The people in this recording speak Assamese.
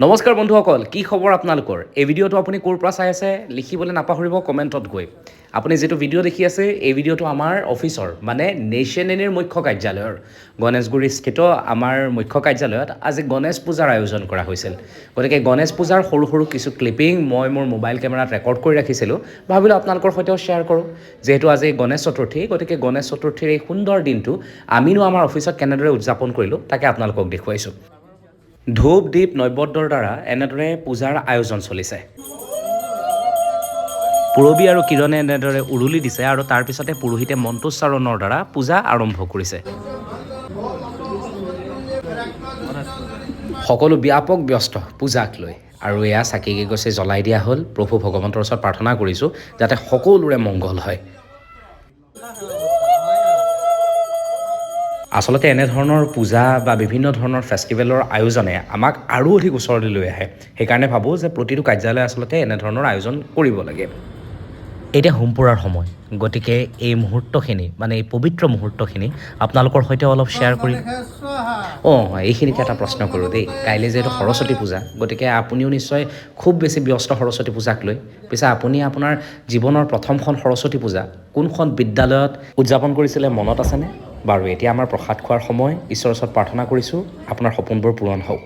নমস্কাৰ বন্ধুসকল, কি খবৰ আপোনালোকৰ? এই ভিডিঅ'টো আপুনি ক'ৰ পৰা চাই আছে লিখিবলৈ নাপাহৰিব কমেণ্টত গৈ। আপুনি যিটো ভিডিঅ' দেখি আছে, এই ভিডিঅ'টো আমাৰ অফিচৰ মানে নেশ্যন এনিৰ মুখ্য কাৰ্যালয়ৰ। গণেশগুৰিস্থিত আমাৰ মুখ্য কাৰ্যালয়ত আজি গণেশ পূজাৰ আয়োজন কৰা হৈছিল। গতিকে গণেশ পূজাৰ সৰু সৰু কিছু ক্লিপিং মই মোৰ মোবাইল কেমেৰাত ৰেকৰ্ড কৰি ৰাখিছিলোঁ। ভাবিলোঁ আপোনালোকৰ সৈতেও শ্বেয়াৰ কৰোঁ। যিহেতু আজি গণেশ চতুৰ্থী, গতিকে গণেশ চতুৰ্থীৰ এই সুন্দৰ দিনটো আমিনো আমাৰ অফিচত কেনেদৰে উদযাপন কৰিলোঁ তাকে আপোনালোকক দেখুৱাইছোঁ। ধূপ দীপ নৈবদ্যৰ দ্বাৰা এনেদৰে পূজাৰ আয়োজন চলিছে। পূৰবী আৰু কিৰণে এনেদৰে উৰুলি দিছে আৰু তাৰপিছতে পুৰোহিতে মন্ত্ৰোচ্চাৰণৰ দ্বাৰা পূজা আৰম্ভ কৰিছে। সকলো ব্যাপক ব্যস্ত পূজাক লৈ। আৰু এয়া চাকি গছে জ্বলাই দিয়া হ'ল। প্ৰভু ভগৱন্তৰ ওচৰত প্ৰাৰ্থনা কৰিছোঁ যাতে সকলোৰে মংগল হয়। আচলতে এনেধৰণৰ পূজা বা বিভিন্ন ধৰণৰ ফেষ্টিভেলৰ আয়োজনে আমাক আৰু অধিক ওচৰলৈ লৈ আহে। সেইকাৰণে ভাবোঁ যে প্ৰতিটো কাৰ্যালয়ে আচলতে এনেধৰণৰ আয়োজন কৰিব লাগে। এতিয়া হোম পুৰাৰ সময়। গতিকে এই মুহূৰ্তখিনি মানে এই পবিত্ৰ মুহূৰ্তখিনি আপোনালোকৰ সৈতে অলপ শ্বেয়াৰ কৰি অঁ এইখিনিতে এটা প্ৰশ্ন কৰোঁ দেই। কাইলৈ যিহেতু সৰস্বতী পূজা গতিকে আপুনিও নিশ্চয় খুব বেছি ব্যস্ত সৰস্বতী পূজাক লৈ। পিছে আপুনি আপোনাৰ জীৱনৰ প্ৰথমখন সৰস্বতী পূজা কোনখন বিদ্যালয়ত উদযাপন কৰিছিলে মনত আছেনে? বাৰু এতিয়া আমাৰ প্ৰসাদ খোৱাৰ সময় ঈশ্বৰৰ ওচৰত প্ৰাৰ্থনা কৰিছোঁ আপোনাৰ সপোনবোৰ পূৰণ হওক।